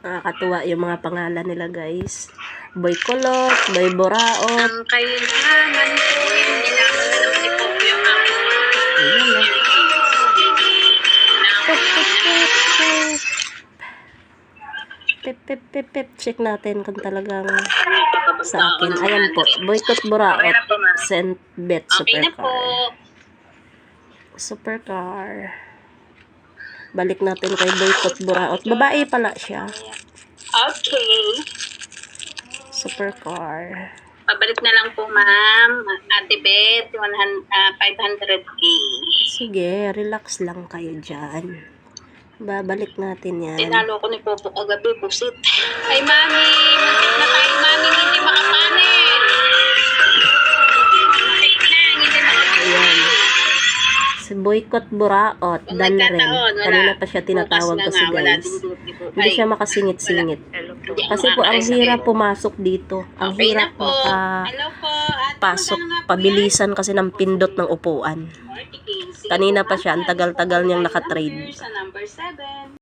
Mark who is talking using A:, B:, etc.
A: Nakakatuwa yung mga pangalan nila guys. Boy Kulot, Boy Boraot.
B: Ang kailangan ko.
A: Pip, pip, pip, pip. Check natin kung talagang sa akin. Ayan po. Boycott Boraot. Sent Bet. Supercar. Supercar. Balik natin kay Boycott Boraot. Babae pala siya.
B: Okay.
A: Supercar.
B: Pabalik na lang po, ma'am. Ate Beth, 100, ah, 500k.
A: Sige, relax lang kayo dyan. Babalik natin yan.
B: Tinalo ko ni Popo kagabi, busit. Ay, mami, muntik na tayo, mami,
A: Boycott
B: nagkataon, wala.
A: Kanina pa siya tinatawag kasi guys. Hindi siya makasingit-singit. Kasi po ang hirap pumasok dito. Ang
B: Okay
A: hirap
B: po. Nga po
A: Pabilisan kasi ng pindot ng upuan.
B: yan? 40K. Sige
A: Kanina pa siya, ang tagal-tagal niyang nakatrade.
B: Sa number 7.